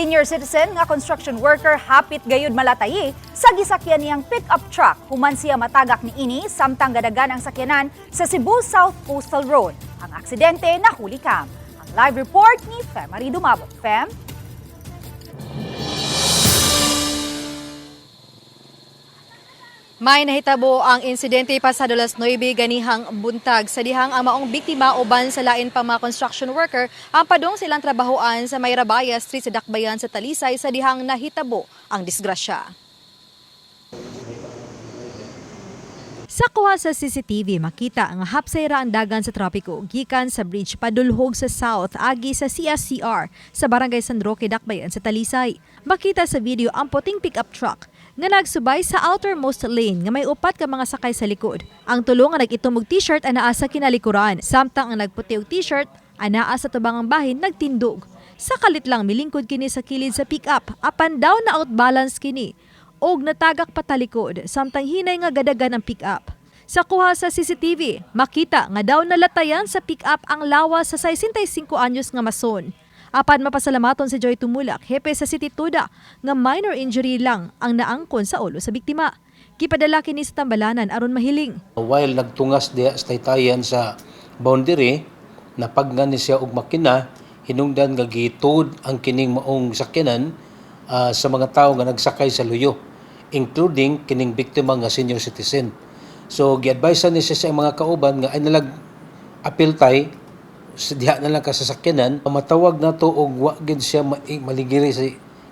Senior citizen nga construction worker hapit gayud malatayi sa gisakyan niyang pick-up truck human siya matagak ni ini samtang gadagan ang sakyanan sa Cebu South Coastal Road. Ang aksidente nahuli kam. Ang live report ni Femari Dumabot. Fem, May nahitabo ang insidente pasado las 9 ganihang buntag sa dihang ang maong biktima uban sa lain pa mga construction worker ang padong silang trabahoan sa Mayrabaya Street sa Dakbayan sa Talisay sa dihang nahitabo ang disgrasya. Sa kuha sa CCTV, makita ang hapsayra ang dagan sa trapiko gikan sa bridge padulhog sa south agi sa CSCR sa Barangay San Roque, Dakbayan sa Talisay. Makita sa video ang puting pickup truck nga nagsubay sa outermost lane nga may upat ka mga sakay sa likod. Ang tulo nga nag-itumog t-shirt anaa sa kinalikuran, samtang ang nagputi og t-shirt anaa sa tubangang bahin nagtindog. Sa kalit lang milingkod kini sa kilid sa pick-up, apan daw na outbalance kini og natagak patalikod samtang hinay nga gadagan ang pick-up. Sa kuha sa CCTV, makita nga daw nalatayan sa pick-up ang lawas sa 65 anyos nga mason. Apan mapasalamaton si Joy Tumulak, hepe sa City Tuda, nga minor injury lang ang naangkon sa ulo sa biktima. Gipadala kini sa tambalanan aron mahiling. While nagtungas diya sa taytayan sa boundary, napagngani siya og makina, hinungdan nga gituod ang kining maong sakyanan ah, sa mga tao nga nagsakay sa luyo, including kining biktima nga senior citizen. So, gi-advise ni siya sa mga kauban nga ay nalag apil tay sa diha na lang ka sa sakyanan, matawag na to og wa gid siya ma- maligiri sa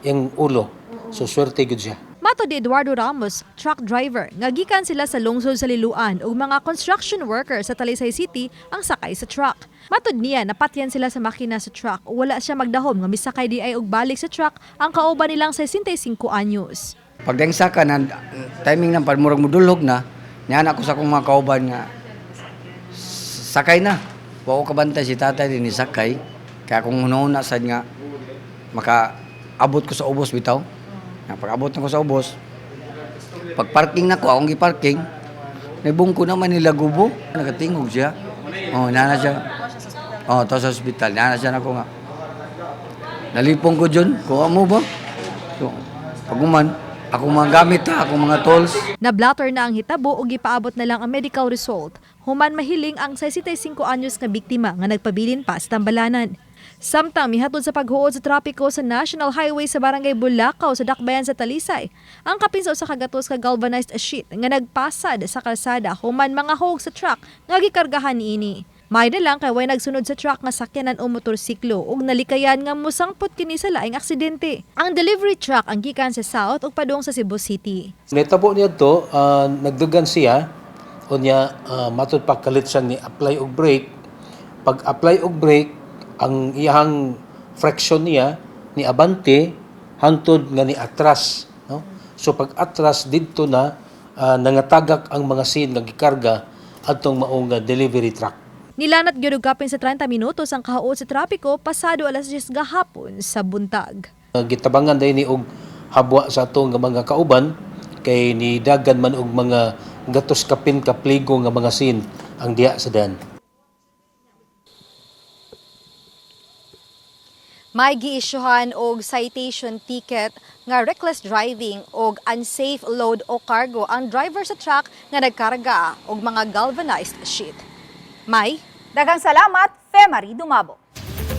iyang ulo. So, swerte gid siya. Mato di Eduardo Ramos, truck driver, nga gikan sila sa lungsod sa Liluan ug mga construction worker sa Talisay City ang sakay sa truck. Matod niya napatyan sila sa makina sa truck wala siya magdahom nga misakay di ay og balik sa truck ang kauban nilang 65 anyos. Pagdengsa ka na timing ng pagmurag modulog na, niyan ako sa akong mga kauban nga sakay na. Wa ko kabantay si tatay din ni. Kaya kung una sad nga maka abot ko sa ubos bitaw. Nga pag abot na ko sa ubos, pag parking na ko, akong gi-parking, naibong ko naman nila gubo. Nagatingog siya. Oh, nana siya. Oh, to sa ospital. Nana siya na ko nga. Nalipong ko dyan. Kuha mo ba? So, paguman, ako mga gamit ha, ako mga tools. Nablatter na ang hitabo ug gipaabot na lang ang medical result. Human mahiling ang 65 anyos nga biktima nga nagpabilin pa sa tambalanan. Samtang mihatod sa paghuod sa trapiko sa National Highway sa Barangay Bulacau sa Dakbayan sa Talisay, ang kapin sa usa ka galvanized sheet nga nagpasad sa kalsada human mga hog sa truck nga gikargahan niini. May lang kay way nagsunod sa truck nga sakyanan o motorsiklo ug nalikayan nga musangpot kini sa laing aksidente. Ang delivery truck ang gikan sa south ug padung sa Cebu City. Nitabo niya to, ah, nagdugan siya, o niya, uh, matod pa kalit siya ni apply og brake. Pag apply og brake, ang iyang fraction niya, ni abante, hantod nga ni atras. No? So pag atras, dito na, ah, nangatagak ang mga sin nga gikarga atong maong delivery truck. Nilanat gyud og kapin sa 30 minutos ang kahaot sa trapiko pasado alas 10 gahapon sa buntag. Uh, gitabangan dahil ni og habwa sa atong mga kauban kay ni dagan man og mga gatos kapin kapligo nga mga sin ang diha sa dan. May giisyuhan og citation ticket nga reckless driving og unsafe load o cargo ang driver sa truck nga nagkarga og mga galvanized sheet. May daghang salamat, Femari Dumabot.